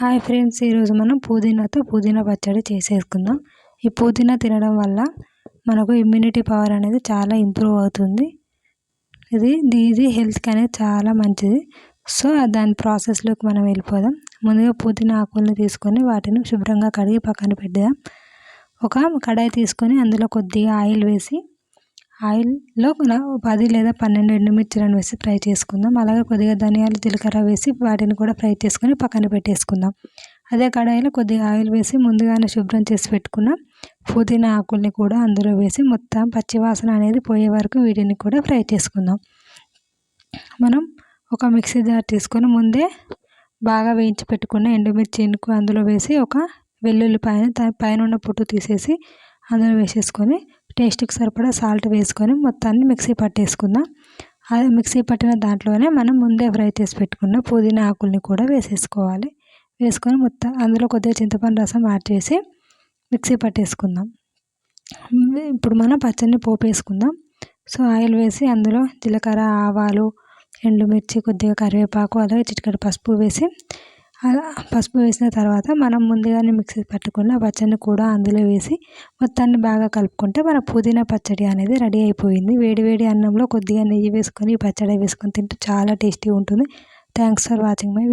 Hi friends ఈరోజు మనం పుదీనాతో పుదీనా పచ్చడి చేసేసుకుందాం. ఈ పుదీనా తినడం వల్ల మనకు ఇమ్యూనిటీ పవర్ అనేది చాలా ఇంప్రూవ్ అవుతుంది. ఇది ఇది హెల్త్కి అనేది చాలా మంచిది. సో దాని ప్రాసెస్లోకి మనం వెళ్ళిపోదాం. ముందుగా పుదీనా ఆకుల్ని తీసుకొని వాటిని శుభ్రంగా కడిగి పక్కన పెడదాం. ఒక కడాయి తీసుకొని అందులో కొద్దిగా ఆయిల్ వేసి ఆయిల్లో పది లేదా పన్నెండు ఎండుమిర్చిలను వేసి ఫ్రై చేసుకుందాం. అలాగే కొద్దిగా ధనియాలు జీలకర్ర వేసి వాటిని కూడా ఫ్రై చేసుకొని పక్కన పెట్టేసుకుందాం. అదే కడాయిలో కొద్దిగా ఆయిల్ వేసి ముందుగానే శుభ్రం చేసి పెట్టుకున్న పుదీనా ఆకుల్ని కూడా అందులో వేసి మొత్తం పచ్చివాసన అనేది పోయే వరకు వీటిని కూడా ఫ్రై చేసుకుందాం. మనం ఒక మిక్సీ జార్ తీసుకొని ముందే బాగా వేయించి పెట్టుకున్న ఎండుమిర్చి అందులో వేసి ఒక వెల్లుల్లిపాయని పైన ఉన్న పొట్టు తీసేసి అందులో వేసేసుకొని టేస్ట్కి సరిపడా సాల్ట్ వేసుకొని మొత్తాన్ని మిక్సీ పట్టేసుకుందాం. అది మిక్సీ పట్టిన దాంట్లోనే మనం ముందే ఫ్రై చేసి పెట్టుకున్న పుదీనా ఆకుల్ని కూడా వేసేసుకోవాలి. వేసుకొని మొత్తం అందులో కొద్దిగా చింతపండు రసం యాడ్ చేసి మిక్సీ పట్టేసుకుందాం. ఇప్పుడు మనం పచ్చడిని పోపు వేసుకుందాం సో ఆయిల్ వేసి అందులో జీలకర్ర ఆవాలు ఎండుమిర్చి కొద్దిగా కరివేపాకు అలాగే చిటికడ పసుపు వేసి అలా పసుపు వేసిన తర్వాత మనం ముందుగానే మిక్సీ పట్టుకున్న పచ్చడిని కూడా అందులో వేసి మొత్తాన్ని బాగా కలుపుకుంటే మన పుదీనా పచ్చడి అనేది రెడీ అయిపోయింది. వేడి వేడి అన్నంలో కొద్దిగా నెయ్యి వేసుకొని పచ్చడి వేసుకొని తింటే చాలా టేస్టీ ఉంటుంది. Thanks for watching my